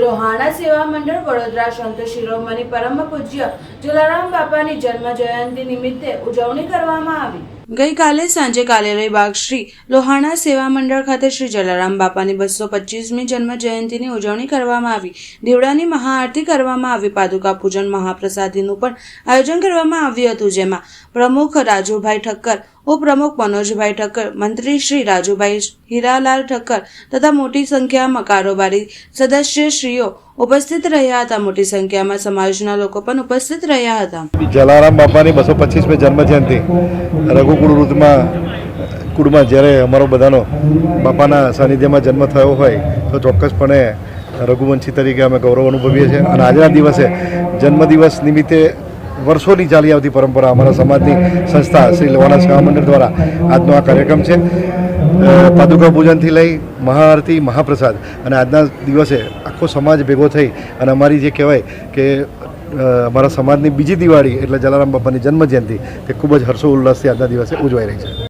લોહાણા સેવા મંડળ વડોદરા સંત શિરોમણી પરમ પૂજ્ય જલારામ બાપાની જન્મ જયંતિ નિમિત્તે ઉજવણી કરવામાં આવી. ગઈકાલે સાંજે કાલેરાઈબાગ શ્રી લોહાણા સેવા મંડળ ખાતે શ્રી જલારામ બાપાની બસો પચીસમી જન્મ જયંતિની ઉજવણી કરવામાં આવી. દેવડાની મહાઆરતી કરવામાં આવી. પાદુકા પૂજન મહાપ્રસાદીનું પણ આયોજન કરવામાં આવ્યું હતું, જેમાં પ્રમુખ રાજુભાઈ ઠક્કર, ઉપપ્રમુખ મનોજભાઈ ઠક્કર, મંત્રી શ્રી રાજુભાઈ હીરાલાલ ઠક્કર તથા મોટી સંખ્યામાં કારોબારી સદસ્યશ્રીઓ ઉપસ્થિત રહ્યા હતા. મોટી સંખ્યામાં સમાજના લોકો પણ ઉપસ્થિત રહ્યા હતા. જલારામ બાપાની બસો પચીસમી જન્મ જયંતિ રઘુકુળ વૃદ્ધમાં, કુળમાં જ્યારે અમારો બધાનો બાપાના સાનિધ્યમાં જન્મ થયો હોય, તો ચોક્કસપણે રઘુવંશી તરીકે અમે ગૌરવ અનુભવીએ છીએ. અને આજના દિવસે જન્મદિવસ નિમિત્તે વર્ષોની ચાલી આવતી પરંપરા અમારા સમાજની સંસ્થા શ્રી લોવાના સેવા મંડળ દ્વારા આજનો આ કાર્યક્રમ છે. પાદુકા પૂજનથી લઈ મહાઆરતી મહાપ્રસાદ. અને આજના દિવસે આખો સમાજ ભેગો થઈ અને અમારી જે કહેવાય કે અમારા સમાજની બીજી દિવાળી એટલે જલારામ બાપાની જન્મજયંતિ તે ખૂબ જ હર્ષોલ્લાસથી આજના દિવસે ઉજવાઈ રહી છે.